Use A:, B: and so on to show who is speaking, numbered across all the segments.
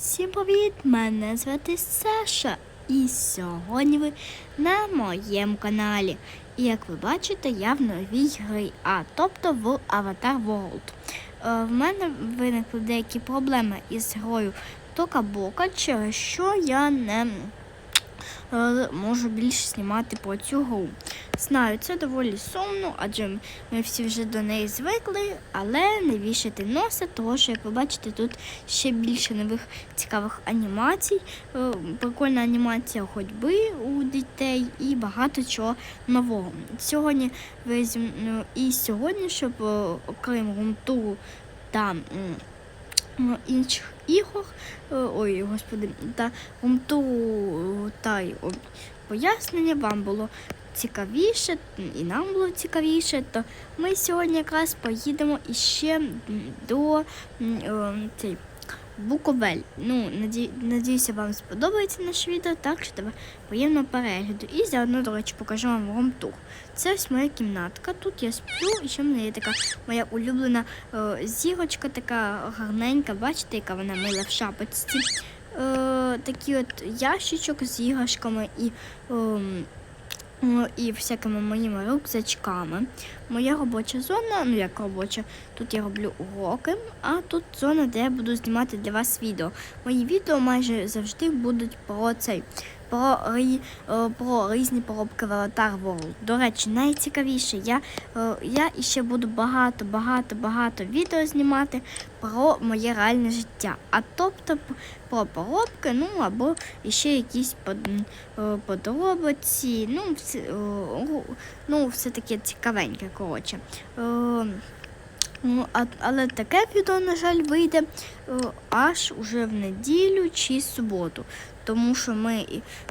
A: Всім привіт! Мене звати Саша. І сьогодні ви на моєму каналі. І як ви бачите, я в новій грі, а тобто в Avatar World. Е, в мене виникли деякі проблеми із грою Тока Бока, через що я не е, можу більше знімати про цю гру. Знаю, це доволі сумно, адже ми всі вже до неї звикли, але не вішати носа, тому що, як ви бачите, тут ще більше нових цікавих анімацій, е, прикольна анімація ходьби у дітей і багато чого нового. Сьогодні ви і сьогодні, щоб е, окрім румтуру та інших ігор, е, ой, господи, та румтуру та й пояснення вам було цікавіше, і нам було цікавіше, то ми сьогодні якраз поїдемо іще до е, цей, Буковель. Ну, наді... надіюся, вам сподобається наше відео, так що тебе приємного перегляду. І заодно, до речі, покажу вам румтур. Це ось моя кімнатка. Тут я сплю, і ще в мене є така моя улюблена е, зірочка, така гарненька, бачите, яка вона мила в шапочці. Е, такий от ящичок з іграшками і. ем, Ну, і всякими моїми рюкзачками. Моя робоча зона, ну як робоча, тут я роблю уроки, а тут зона, де я буду знімати для вас відео. Мої відео майже завжди будуть про цей. Про, е, про різні поробки в Avatar World. До речі, найцікавіше, я, е, я іще буду багато, багато, багато відео знімати про моє реальне життя. А тобто про поробки, ну або ще якісь е, подробиці, ну, все, ну, все таке цікавеньке, коротше. Ну, а, але таке відео, на жаль, вийде е, аж уже в неділю чи суботу. Тому що ми,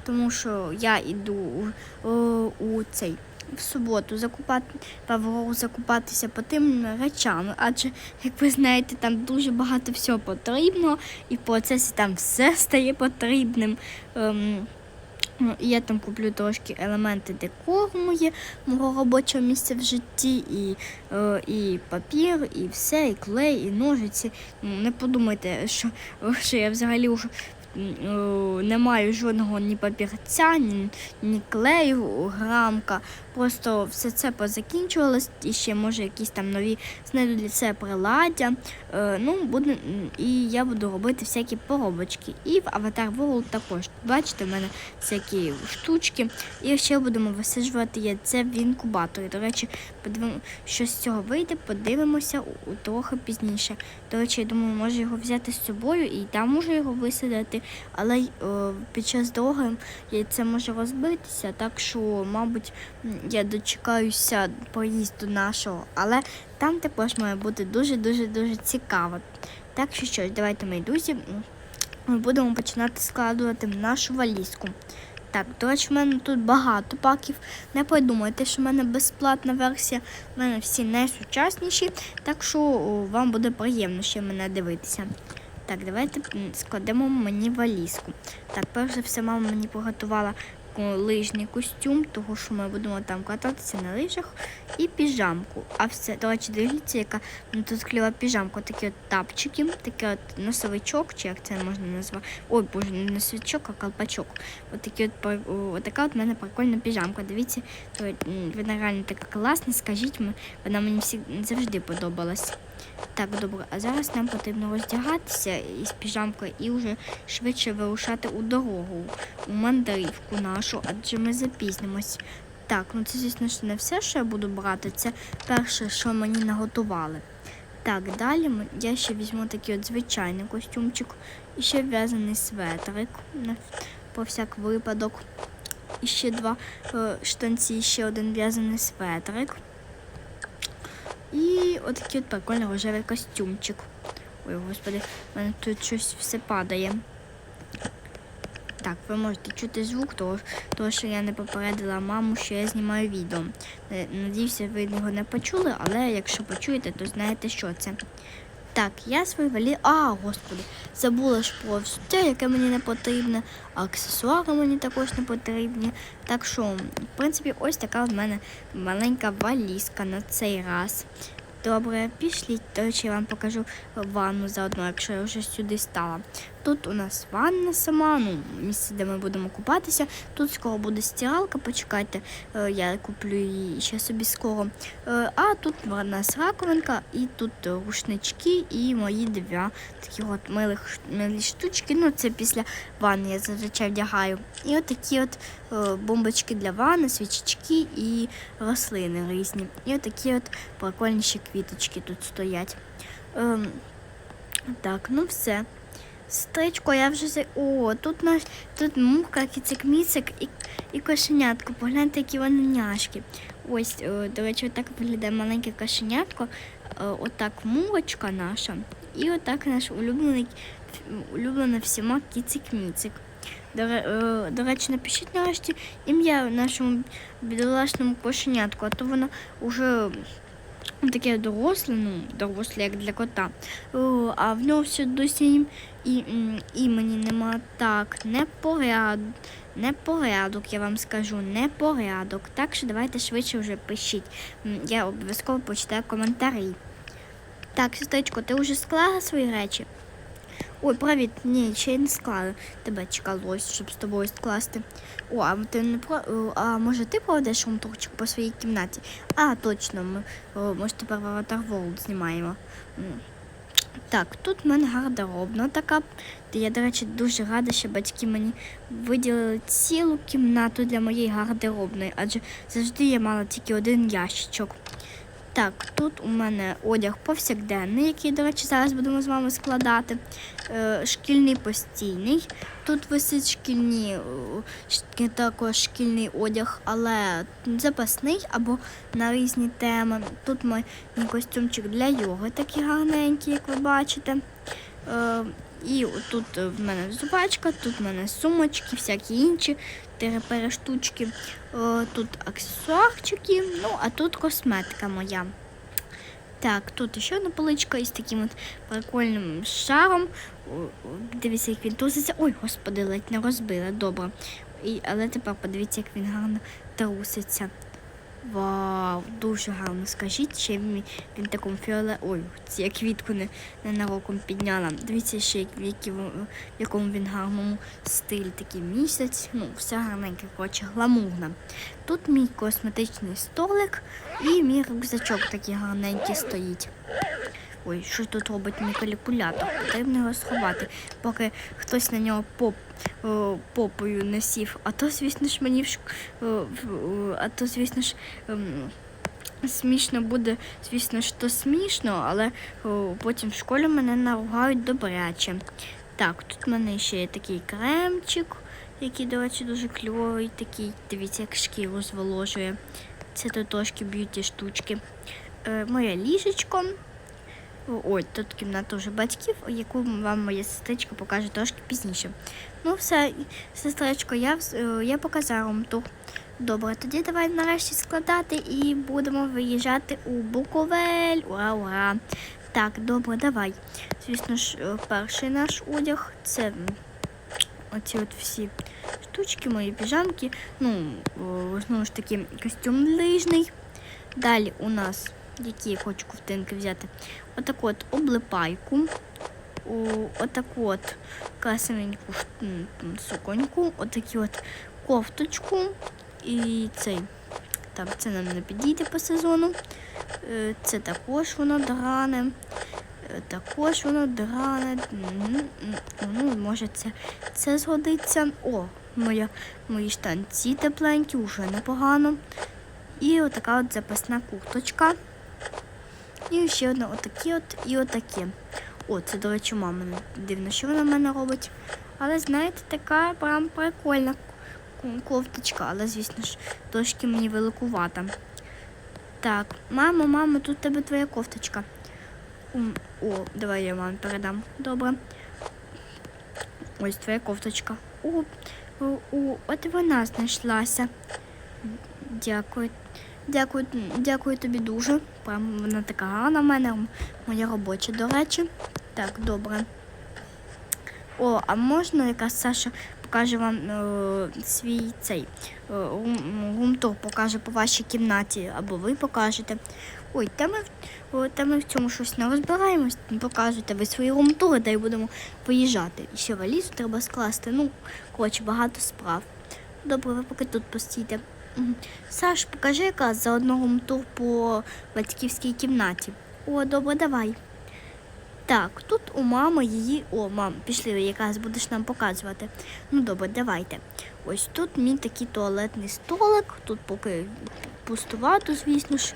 A: тому що я йду у, е, у цей в суботу закупати Аврору закупатися по тим речам. Адже, як ви знаєте, там дуже багато всього потрібно, і в процесі там все стає потрібним. Ем, я там куплю трошки елементи декору мого робочого місця в житті, і, е, і папір, і все, і клей, і ножиці. Ну, Не подумайте, що, що я взагалі вже не маю жодного ні папірця, ні, ні клею, грамка. Просто все це позакінчувалось, і ще може якісь там нові знайду для це приладдя. Е, ну, буде, і я буду робити всякі поробочки. І в Avatar World також. Бачите, в мене всякі штучки. І ще будемо висаджувати яйце в інкубаторі. До речі, подивимо, що з цього вийде, подивимося у, трохи пізніше. До речі, я думаю, може його взяти з собою і там можу його висадити, але й, е, під час дороги яйце може розбитися, так що, мабуть, я дочекаюся поїзду нашого, але там також має бути дуже-дуже дуже цікаво. Так що що, давайте, мої друзі, ми будемо починати складувати нашу валізку. Так, до речі, в мене тут багато паків. Не подумайте, що в мене безплатна версія. В мене всі найсучасніші, так що вам буде приємно ще мене дивитися. Так, давайте складемо мені валізку. Так, перш за все, мама мені приготувала лижний костюм, того що ми будемо там кататися на лижах, і піжамку. А все, до речі, дивіться, яка мені тут кліва піжамка, такі от тапчики, такий от носовичок, чи як це можна назвати. Ой, боже, не носовичок, а колпачок. От такі от, от така от в мене прикольна піжамка. Дивіться, то, вона реально така класна, скажіть вона мені завжди подобалась. Так, добре, а зараз нам потрібно роздягатися із піжамкою і вже швидше вирушати у дорогу, у мандрівку нашу, адже ми запізнимось. Так, ну це, звісно не все, що я буду брати, це перше, що мені наготували. Так, далі я ще візьму такий от звичайний костюмчик і ще в'язаний светрик по всяк випадок. І ще два е, штанці, ще один в'язаний светрик. І отакий от прикольний рожевий костюмчик. Ой, господи, в мене тут щось все падає. Так, ви можете чути звук, того, того що я не попередила маму, що я знімаю відео. Е, Надіюся, ви його не почули, але якщо почуєте, то знаєте, що це. Так, я свої валі. А, господи, забула ж про все, яке мені не потрібне, аксесуари мені також не потрібні. Так що, в принципі, ось така в мене маленька валізка на цей раз. Добре, пішліть. До речі, я вам покажу ванну заодно, якщо я вже сюди стала. Тут у нас ванна сама, ну, місце, де ми будемо купатися. Тут скоро буде стиралка, почекайте, е, я куплю її ще собі скоро. Е, А тут у нас раковинка, і тут рушнички і мої дві такі от милих, милі штучки. Ну, це після ванни я зазвичай вдягаю. І от такі от е, бомбочки для ванни, свічечки і рослини різні. І от такі от прикольніші квіточки тут стоять. Ем, так, ну все. Стричко, я вже за. О, тут наш тут мухка, кицик-міцик і, і кошенятко. Погляньте, які вони няшки. Ось, е, до речі, отак виглядає маленьке кошенятко. Е, Отак мурочка наша. І отак наш улюблений, улюблена всіма кицик-міцик. До, ре- е, до речі, напишіть нарешті ім'я нашому бідолашному кошенятку, а то воно вже таке доросле, ну, доросле, як для кота. О, а в нього все досі і, м, імені нема. Так, непорядок, непорядок, я вам скажу, непорядок. Так що давайте швидше вже пишіть. Я обов'язково почитаю коментарі. Так, сестричко, ти вже склала свої речі? Ой, привіт, ні, ще не склала. Тебе чекалось, щоб з тобою скласти. О, а ти не про. А може ти проведеш румтурчик по своїй кімнаті? А, точно, ми, ж тепер в Avatar World знімаємо. Так, тут в мене гардеробна така. Я, до речі, дуже рада, що батьки мені виділили цілу кімнату для моєї гардеробної, адже завжди я мала тільки один ящичок. Так, тут у мене одяг повсякденний, який, до речі, зараз будемо з вами складати. Е, шкільний постійний. Тут висить шкільні, е, також шкільний одяг, але запасний або на різні теми. Тут мій костюмчик для йоги, такий гарненький, як ви бачите. Е, і тут в мене взувачка, тут в мене сумочки, всякі інші терепери штучки. Е, Тут аксесуарчики, ну а тут косметика моя. Так, тут ще одна поличка із таким от прикольним шаром. Дивіться, як він труситься. Ой, господи, ледь не розбила, добре. Але тепер подивіться, як він гарно труситься. Вау, дуже гарно. Скажіть, ще він, він фіоле. Ой, ці я квітку не, ненароком підняла. Дивіться ще, в, які, в якому він гарному стилі такий місяць. Ну, все гарненьке, коротше, гламурно. Тут мій косметичний столик і мій рюкзачок такий гарненький стоїть. Ой, що тут робить мій калькулятор? Потрібно його сховати, поки хтось на нього поп, о, попою не сів. А то, звісно ж, мені в о, о, а то, звісно ж, ем, смішно буде, звісно ж, то смішно, але о, потім в школі мене наругають добряче. Так, тут в мене ще є такий кремчик, який, до речі, дуже кльовий, такий, дивіться, як шкіру зволожує. Це тут трошки б'юті штучки. Е, моє ліжечко. Ой, тут кімната вже батьків, яку вам моя сестричка покаже трошки пізніше. Ну, все, сестричко, я, е, я показала вам ту. Добре, тоді давай нарешті складати і будемо виїжджати у Буковель. Ура, ура. Так, добре, давай. Звісно ж, е, перший наш одяг це оці от всі штучки, мої піжамки. Ну, знову ж таки, костюм лижний. Далі у нас, які я хочу ковтинки взяти, отаку от облипайку, отаку от м, суконьку, отаку от кофточку і цей. Так, це нам не підійде по сезону. Е, Це також воно дране. Е, Також воно дране. Ну, може, це, це згодиться. О, моя, мої штанці тепленькі, вже непогано. І отака от запасна курточка. І ще одна отакі от і отакі. О, це, до речі, мама. Дивно, що вона в мене робить. Але, знаєте, така прям прикольна кофточка, але, звісно ж, трошки мені великувата. Так, мамо, мамо, тут в тебе твоя кофточка. О, давай я мамі передам. Добре. Ось твоя кофточка. О, о, о, от вона знайшлася. Дякую. Дякую, дякую тобі дуже. Прям вона така в мене. Моя робоча, до речі. Так, добре. О, а можна якраз Саша покаже вам е, свій цей е, румтур покаже по вашій кімнаті, або ви покажете. Ой, та ми, о, та ми в цьому щось не розбираємось. Показуйте ви свої румтури, та будемо виїжджати. І ще валізу треба скласти. Ну, коротше, багато справ. Добре, ви поки тут постійте. Саш, покажи якраз за одну румтур по батьківській кімнаті. О, добре, давай. Так, тут у мами її. О, мам, пішли, якраз будеш нам показувати. Ну добре, давайте. Ось тут мій такий туалетний столик. Тут поки пустувато, звісно ж.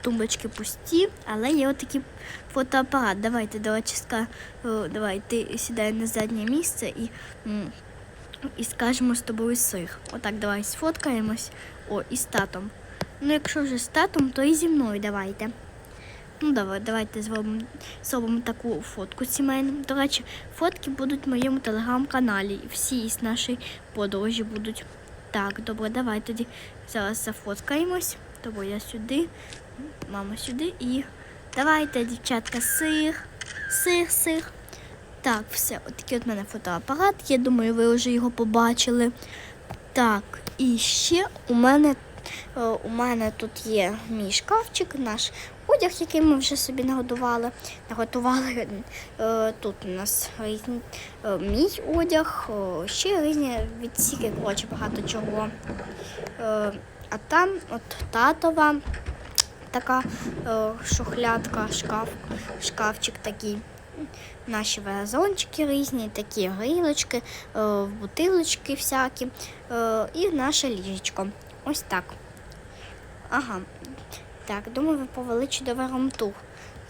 A: Тумбочки пусті, але є отакий фотоапарат. Давайте, давайте, давай, ти сідай на заднє місце і, і скажемо з тобою сир. Отак, давай сфоткаємось. О, і з татом. Ну, якщо вже з татом, то і зі мною давайте. Ну, давай, давайте зробимо, зробимо таку фотку сімейну. До речі, фотки будуть в моєму телеграм-каналі. Всі з нашої подорожі будуть. Так, добре, давай тоді зараз зафоткаємось. Тобто я сюди, мама сюди і давайте, дівчатка, сир, сир, сир. Так, все, отакий от мене фотоапарат. Я думаю, ви вже його побачили. Так, і ще у мене, е, у мене тут є мій шкафчик, наш одяг, який ми вже собі нагодували. Наготували е, тут у нас е, мій одяг, ще різні відсіки, коротше, багато чого. А там от татова така шухлядка, шкаф, шкафчик такий. Наші вазончики різні, такі грілочки, е, бутилочки всякі е, і наше ліжечко. Ось так. Ага. Так, думаю, ви повели чудовий ромтур.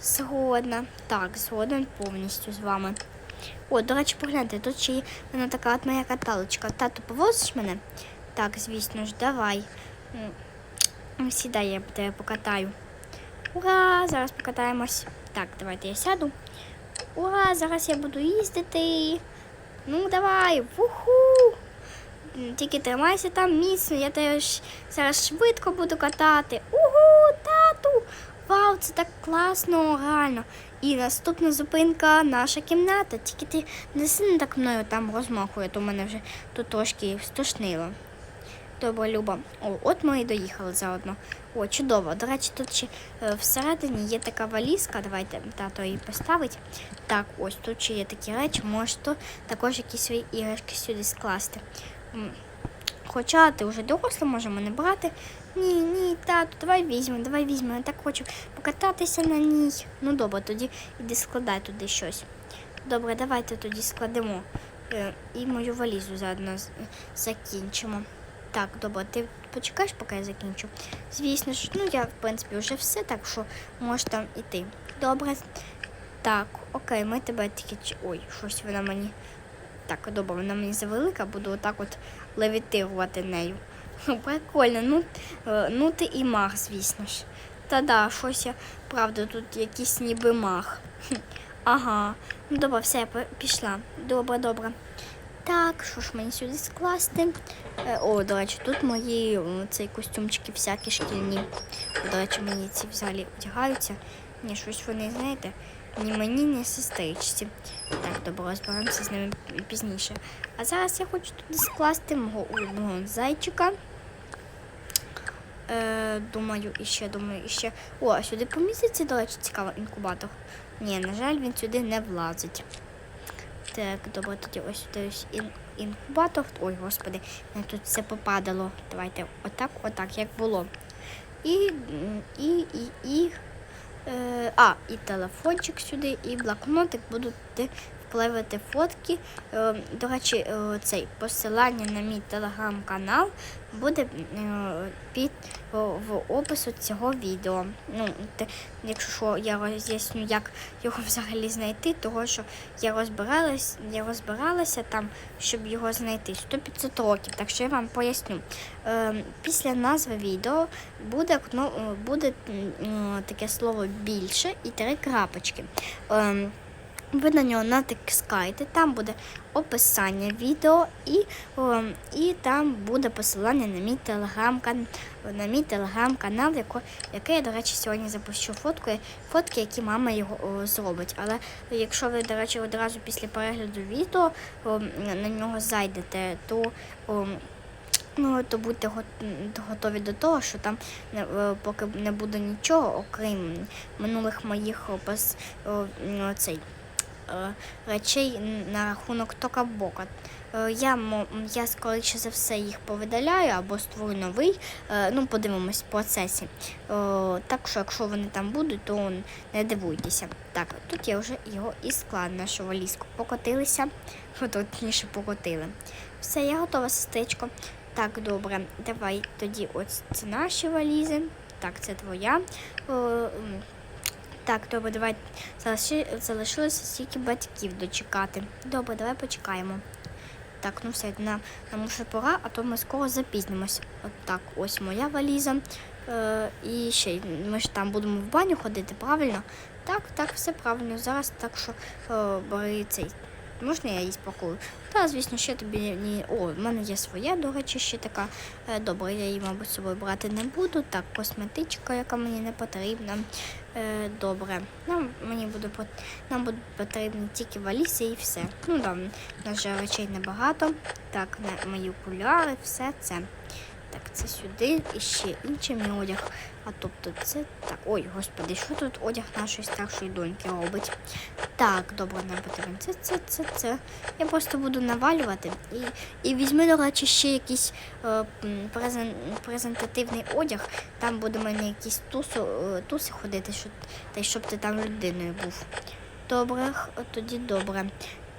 A: Згодна. Так, згоден повністю з вами. О, до речі, погляньте, тут ще є в мене така от моя каталочка. Тату, повозиш мене? Так, звісно ж, давай. Сідай, я тебе покатаю. Ура! Зараз покатаємось. Так, давайте я сяду. Ура! Зараз я буду їздити. Ну, давай, вуху! Тільки тримайся там міцно, я тебе ж зараз швидко буду катати. Угу, тату! Вау, це так класно, реально. І наступна зупинка наша кімната. Тільки ти не сильно так мною там розмахує, то мене вже тут трошки стошнило. Добре, Люба. О, от ми і доїхали заодно. О, чудово. До речі, тут ще е, всередині є така валізка. Давайте тато її поставить. Так, ось тут ще є такі речі, можете також якісь свої іграшки сюди скласти. Хоча ти вже доросла, можемо не брати. Ні, ні, тату, давай візьмемо, давай візьмемо. Я так хочу покататися на ній. Ну добре, тоді іди складай туди щось. Добре, давайте тоді складемо е, і мою валізу заодно закінчимо. Так, добре, ти почекаєш, поки я закінчу. Звісно ж, ну я в принципі вже все, так що можеш там іти. Добре. Так, окей, ми тебе тільки. Ой, щось вона мені. Так, добре, вона мені завелика, буду отак от левітирувати нею. Прикольно, ну, е, ну ти і маг, звісно ж. Та да, щось я, правда, тут якийсь ніби маг. Хм, Ага, ну добре, все, я пішла. Добре, добре. Так, що ж мені сюди скласти? Е, О, до речі, тут мої цей костюмчики всякі шкільні. До речі, мені ці взагалі одягаються. Ні, щось вони, знаєте, ні мені, ні сестричці. Так, добре, розберемося з ними пізніше. А зараз я хочу туди скласти мого улюбленого зайчика. Е, думаю, і ще, думаю, і ще. О, а сюди поміститься, до речі, цікаво, інкубатор. Ні, на жаль, він сюди не влазить. Так, добре, тоді ось ось інкубатор. Ой, господи, тут все попадало. Давайте отак, отак, як було. І, і, і, і, е, а, і телефончик сюди, і блокнотик буду туди фотки. Е, до речі, е, цей посилання на мій телеграм-канал буде е, під в опису цього відео. Ну, якщо що, я роз'ясню, як його взагалі знайти, того що я розбиралась, я розбиралася там, щоб його знайти 100-500 років. Так що я вам поясню. Після назви відео буде е, буде таке слово більше і три крапочки. Ви на нього натискаєте, там буде описання відео і, о, і там буде посилання на мій телеграм-канал, на мій телеграм-канал, який я, до речі, сьогодні запущу фотку, фотки, які мама його о, зробить. Але якщо ви, до речі, одразу після перегляду відео о, на нього зайдете, то о, Ну, то будьте готові до того, що там поки не буде нічого, окрім минулих моїх опис, цей, речей на рахунок Токабока. Е, Я, я скоріше за все їх повидаляю або створю новий. Е, Ну, подивимось в процесі. Так що, якщо вони там будуть, то не дивуйтеся. Так, тут я вже його і склад нашу валізку. Покотилися, точніше покотили. Все, я готова, сестричко. Так, добре, давай тоді ось це наші валізи. Так, це твоя. Так, добре, давай залиши, залишилося тільки батьків дочекати. Добре, давай почекаємо. Так, ну все, нам, нам уже пора, а то ми скоро запізнимось. От так, ось моя валіза. Е, і ще ми ж там будемо в баню ходити, правильно? Так, так, все правильно. Зараз так що е, бери цей. Можна я її спакую? Та, звісно, ще тобі ні. О, в мене є своя, до речі, ще така. Е, Добре, я її, мабуть, з собою брати не буду. Так, косметичка, яка мені не потрібна. Е, Добре. Нам мені буде нам будуть потрібні тільки валізи і все. Ну там у нас же речей небагато. Так, мої окуляри, все це. Так, це сюди і ще інший мій одяг. А тобто це так. Ой, господи, що тут одяг нашої старшої доньки робить? Так, добре, нам потрібно. Це, це, це, це. Я просто буду навалювати. І, і візьми, до речі, ще якийсь е, презен, презентативний одяг. Там буде в мене якісь тусу, е, туси ходити, щоб, та й щоб ти там людиною був. Добре, тоді добре.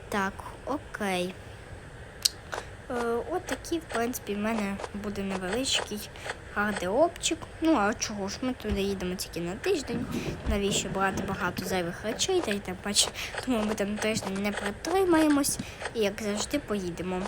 A: Так, окей. Е, от такий, в принципі, в мене буде невеличкий гардеробчик. Ну, а чого ж ми туди їдемо тільки на тиждень. Навіщо брати багато зайвих речей, та й тим паче, тому ми там тиждень не протримаємось і як завжди поїдемо.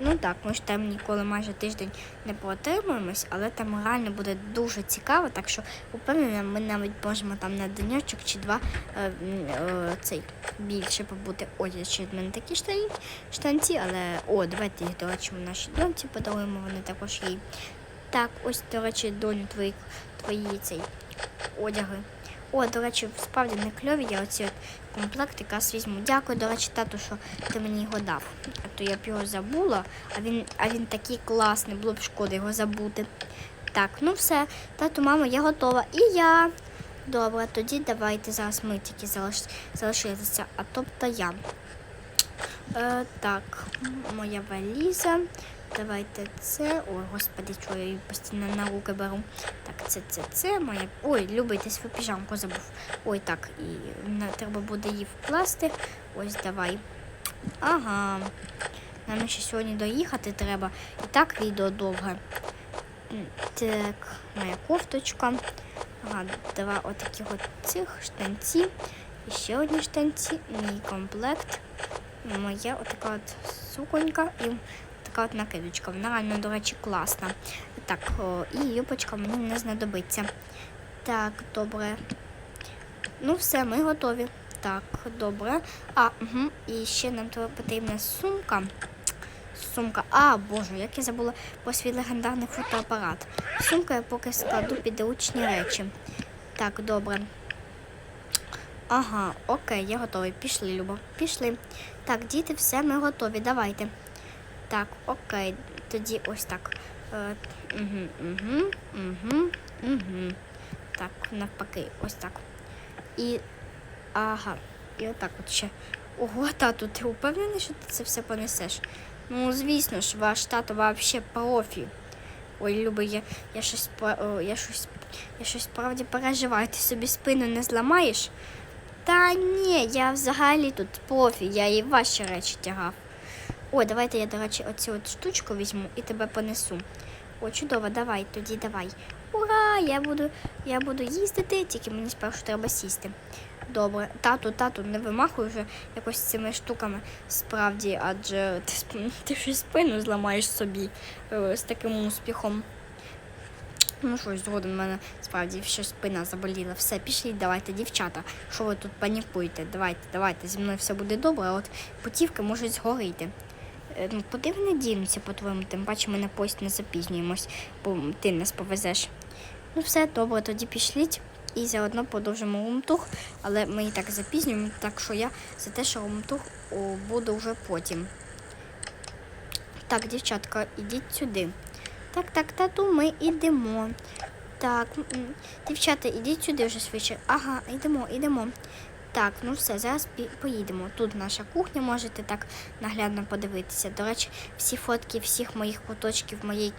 A: Ну так, ми ж там ніколи майже тиждень не протримуємось, але там реально буде дуже цікаво, так що упевнена, ми навіть можемо там на денечок чи два е, е, цей більше побути. Ще в мене такі штані, штанці, але о, давайте їх, до речі, ми нашій доньці подаруємо, вони також їй. Так, ось, до речі, доню твої, твої цей одяги. О, до речі, справді не кльові, я оці от комплект якраз візьму. Дякую, до речі, тату, що ти мені його дав. А то я б його забула, а він, а він такий класний, було б шкода його забути. Так, ну все, тату, мамо, я готова. І я. Добре, тоді давайте зараз ми тільки залиш... залишилися, а тобто я. Е, так, моя валіза. Давайте це. Ой, господи, що я її постійно на руки беру. Так, це, це, це моя. Ой, любите свою піжамку забув. Ой, так, і на, треба буде її вкласти. Ось давай. Ага. Нам ще сьогодні доїхати треба. І так відео довге. Так, моя кофточка. Ага, два отакі от цих штанці. І ще одні штанці, мій комплект. Моя отака от суконька і така от накидочка. Вона реально, до речі, класна. Так, о, і юбочка мені не знадобиться. Так, добре. Ну, все, ми готові. Так, добре. А, угу. і ще нам потрібна сумка. Сумка. А, боже, як я забула про свій легендарний фотоапарат. Сумка я поки складу підручні речі. Так, добре. Ага, окей, я готовий. Пішли, Люба. Пішли. Так, діти, все, ми готові. Давайте. Так, окей. Тоді ось так. Угу, угу, угу, угу. Так, навпаки, ось так. І. Ага. І отак от ще. Ого, тату, ти упевнений, що ти це все понесеш? Ну, звісно ж, ваш тато взагалі профі. Ой, Люба, я, я щось я щось, я щось справді переживаю. Ти собі спину не зламаєш? Та ні, я взагалі тут профі, я і ваші речі тягав. Ой, давайте я, до речі, оцю от штучку візьму і тебе понесу. О, чудово, давай, тоді давай. Ура! Я буду, я буду їздити, тільки мені спершу треба сісти. Добре, тату, тату, не вимахуй вже якось цими штуками справді, адже ти, ти ж спину зламаєш собі е, з таким успіхом. Ну що згодом в мене справді ще спина заболіла. Все, пішліть, давайте, дівчата. Що ви тут панікуєте? Давайте, давайте, зі мною все буде добре, а от путівки можуть згоріти. Е, Ну, куди вони дінуться, по-твоєму, тим паче ми на поїзд не запізнюємось, бо ти нас повезеш. Ну, все добре, тоді пішліть і заодно продовжимо румтур, але ми і так запізнюємо, так що я за те, що румтур о, буде вже потім. Так, дівчатка, ідіть сюди. Так, так, тату, ми йдемо. Так, дівчата, ідіть сюди вже швидше. Ага, йдемо, йдемо. Так, ну все, зараз поїдемо. Тут наша кухня, можете так наглядно подивитися. До речі, всі фотки всіх моїх куточків моєї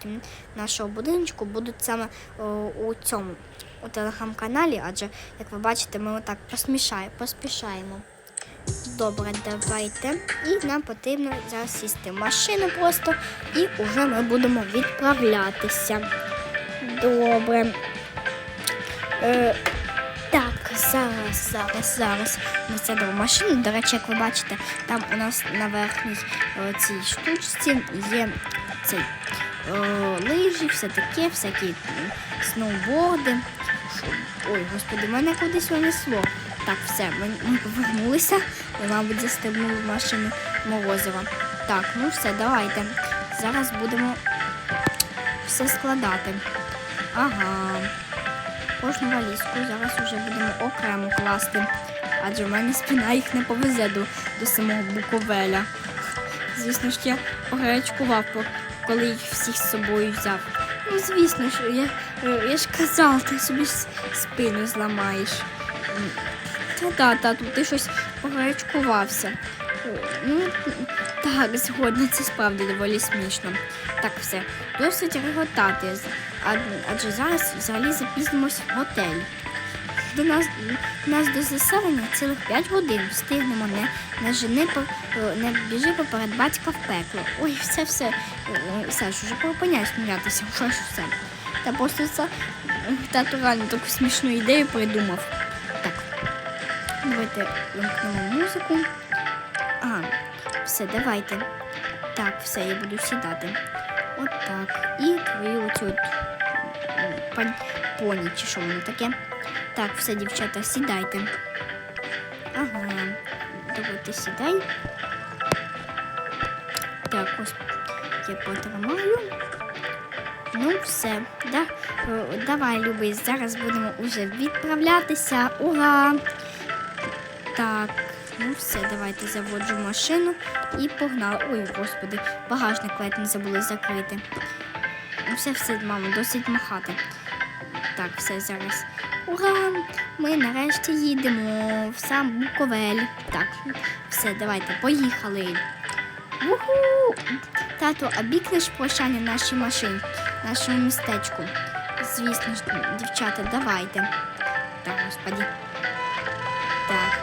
A: нашого будиночку будуть саме о, у цьому у телеграм-каналі, адже, як ви бачите, ми отак поспішаємо. Добре, давайте. І нам потрібно зараз сісти в машину просто, і вже ми будемо відправлятися. Добре. Е, так, зараз, зараз, зараз ми сядемо в машину. До речі, як ви бачите, там у нас на верхній е, цій штучці є цей е, лижі, все таке, всякі сноуборди. Ой, господи, мене кудись понесло. Так, все, ми, ми повернулися. Ми, мабуть, застебнули в машину морозива. Так, ну все, давайте. Зараз будемо все складати. Ага. Кожну валізку зараз вже будемо окремо класти. Адже в мене спина їх не повезе до, до самого Буковеля. Звісно ж, я погарячкував, коли їх всіх з собою взяв. Ну, звісно ж, я, я ж казав, ти собі спину зламаєш. Та-та, тату, ти щось погарячкувався. Ну, так, згодна, це справді доволі смішно. Так, все, досить реготати, адже зараз взагалі запізнимось в готель. До нас, нас до заселення цілих 5 годин встигнемо не, не жени е, не біжи поперед батька в пекло. Ой, все, все, е, все ж уже попиняй сміятися, що ж все. Та просто це тато реально таку смішну ідею придумав. Так, давайте вимкнемо музику. Ага, все, давайте. Так, все, я буду сідати. От так. І твою оцю поні, чи що воно таке. Так, все, дівчата, сідайте. Ага. Давайте сідай. Так, ось я потримаю. Ну, все. Да? Е, Давай, любий, зараз будемо уже відправлятися. Ура! Так, ну все, давайте заводжу машину і погнали. Ой, господи, багажник ледь не забули закрити. Все, все, мамо, досить махати. Так, все зараз. Ура! Ми нарешті їдемо в сам Буковель. Так, все, давайте, поїхали. Уху! Тато, а бікнеш прощання нашій машині, нашому містечку. Звісно ж, дівчата, давайте. Так, господі. Так.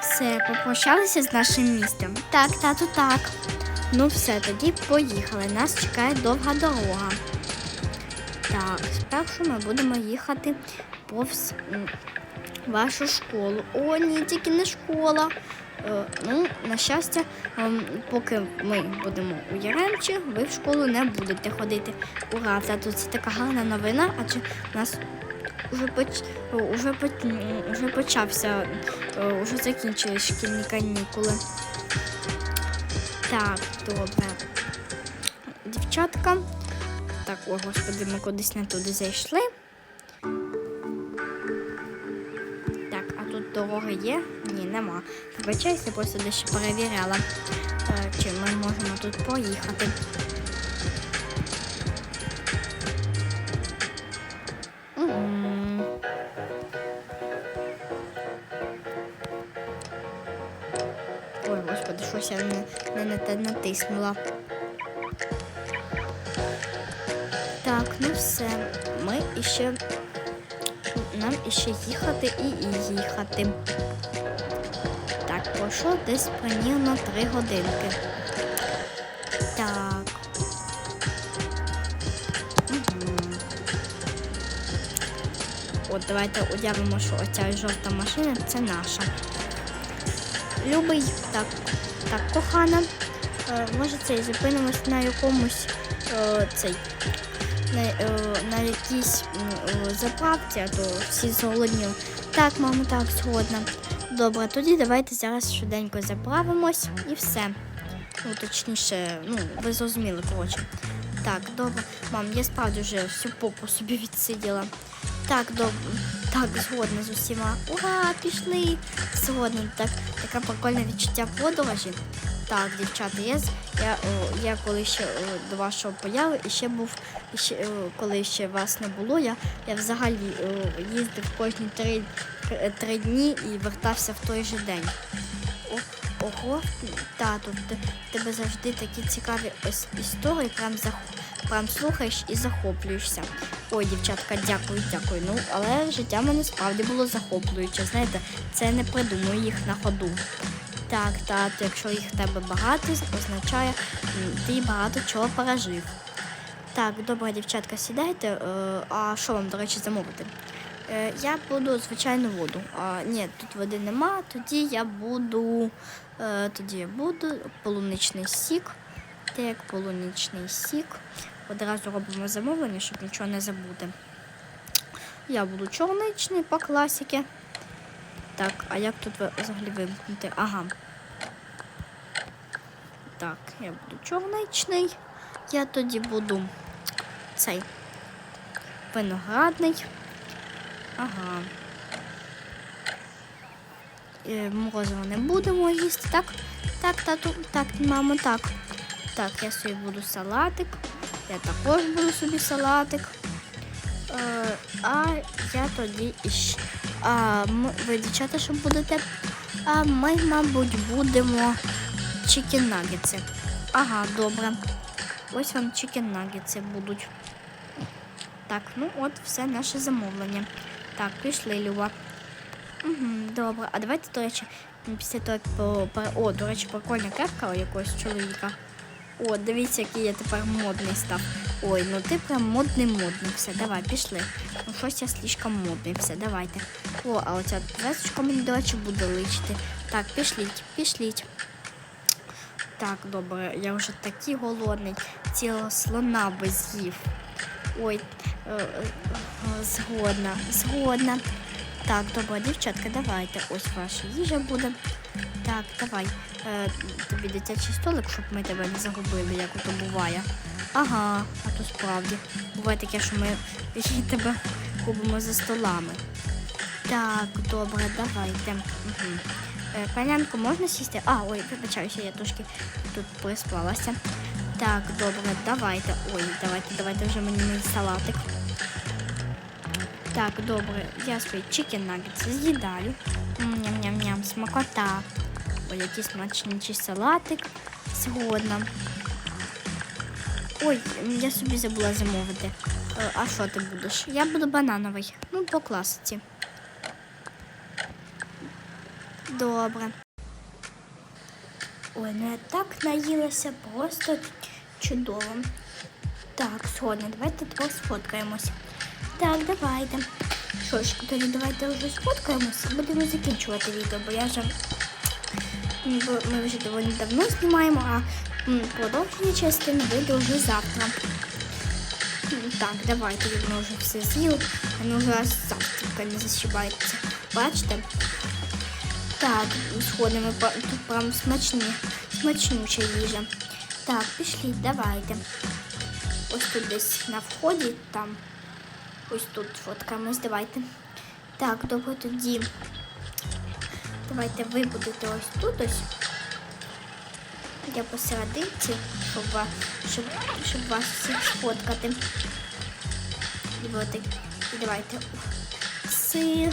A: Все, попрощалися з нашим містом. Так, тату, так. Ну все, тоді поїхали. Нас чекає довга дорога. Так, спершу ми будемо їхати повз вашу школу. О, ні, тільки не школа. Е, ну, на щастя, ем, поки ми будемо у Яремчі, ви в школу не будете ходити. Ура, це тут це така гарна новина, адже у нас уже, поч... уже, поч... уже почався, е, уже закінчились шкільні канікули. Так, добре. Дівчатка. Так, о, господи, ми кудись не туди зайшли. Так, а тут дорога є? Ні, нема. Вибачайся, просто дещо перевіряла, е, чи ми можемо тут поїхати. Ой, господи, щось я не, не, на те натиснула. Так, ну все. Ми іще. Нам іще їхати і їхати. Так, пройшло десь примірно три годинки. Так. Мгм. От давайте уявимо, що оця жовта машина це наша. Любий, так, так, кохана. Е, може цей зупинимось на якомусь е, цей на, е, на якійсь заправці, а то всі зголодніли. Так, мамо, так, згодна. Добре, тоді давайте зараз швиденько заправимось і все. Ну, точніше, ну, ви зрозуміли, коротше. Так, добре. Мам, я справді вже всю попу собі відсиділа. Так, добре. Так, згодна з усіма. Ура, пішли! Згодна. Так, таке прикольне відчуття подорожі. Так, дівчата, я, я, я коли ще до вашого появи і ще був, і ще, коли ще вас не було, я, я взагалі їздив кожні три, три дні і вертався в той же день. О, ого, тату, тебе завжди такі цікаві ось історії, прям, зах, прям слухаєш і захоплюєшся. Ой, дівчатка, дякую, дякую. Ну, але життя мене справді було захоплююче. Знаєте, це не придумую їх на ходу. Так, тато, якщо їх в тебе багато, означає, ти багато чого пережив. Так, добре, дівчатка, сідайте. Е, а що вам, до речі, замовити? Е, я буду звичайну воду. А, ні, тут води нема, тоді я буду. Е, тоді я буду полуничний сік. Так, полуничний сік. Одразу робимо замовлення, щоб нічого не забути. Я буду чорничний по класіки. Так, а як тут взагалі вимкнути? Ага. Так, я буду чорничний. Я тоді буду цей виноградний. Ага. Е, Морозиво не будемо їсти, так? Так, тату, так, мамо, так. Так, я собі буду салатик. Я також буду собі салатик. Е, а я тоді іще. А ви, дівчата, що будете? А ми, мабуть, будемо чікен нагетси. Ага, добре. Ось вам чікен нагетси будуть. Так, ну от все наше замовлення. Так, пішли, Люба. Угу, добре. А давайте, до речі, після того, як по- О, до речі, прикольна кепка у якогось чоловіка. О, дивіться, який я тепер модний став. Ой, ну ти прям модний модний. Все, давай, пішли. Ну щось я слишком модний. Все, давайте. О, а оця весочка мені, до речі, буде личити. Так, пішліть, пішліть. Так, добре, я вже такий голодний. Цілого слона би з'їв. Ой, е, е, згодна, згодна. Так, добре, дівчатка, давайте. Ось ваша їжа буде. Так, давай. Е, тобі дитячий столик, щоб ми тебе не загубили, як ото буває. Ага, а то справді. Буває таке, що ми тебе губимо за столами. Так, добре, давайте. Угу. Е, панянку можна сісти? А, ой, вибачаюся, я трошки тут присплалася. Так, добре, давайте. Ой, давайте, давайте вже мені мій салатик. Так, добре, я свої чикен нагетси з'їдаю. Ням-ням-ням, смакота. Ой, який смачніший салатик. Згодна. Ой, я собі забула замовити. Е, А що ти будеш? Я буду банановий. Ну, по класиці. Добре. Ой, ну я так наїлася, просто чудово. Так, згодна, давайте тепер сфоткаємось. Так, давайте. Що ж, тоді давайте вже сфоткаємось і будемо закінчувати відео, бо я вже м, бо ми вже доволі давно знімаємо, а м, продовження частини вийде вже завтра. М, Так, давайте ми вже все з'їли, а ну вже аж завтра не защибається. Бачите? Так, сходимо, па- тут прям смачні, смачнюча їжа. Так, пішли, давайте. Ось тут десь на вході, там. Ось тут фоткаємось, давайте. Так, добре тоді. Давайте ви будете ось тут ось. Я посерединці, щоб, ва- щоб, щоб вас всіх сфоткати. І от, і давайте. Сир.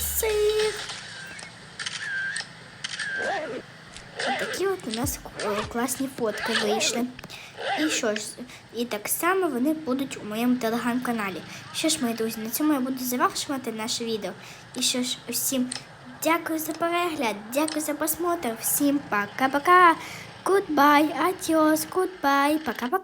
A: Сир. Такі от у нас класні фотки вийшли. І що ж, і так само вони будуть у моєму телеграм-каналі. Що ж, мої друзі, на цьому я буду завершувати наше відео. І що ж, усім дякую за перегляд, дякую за просмотр. Всім пока-пока. Goodbye, adios, goodbye, пока-пока.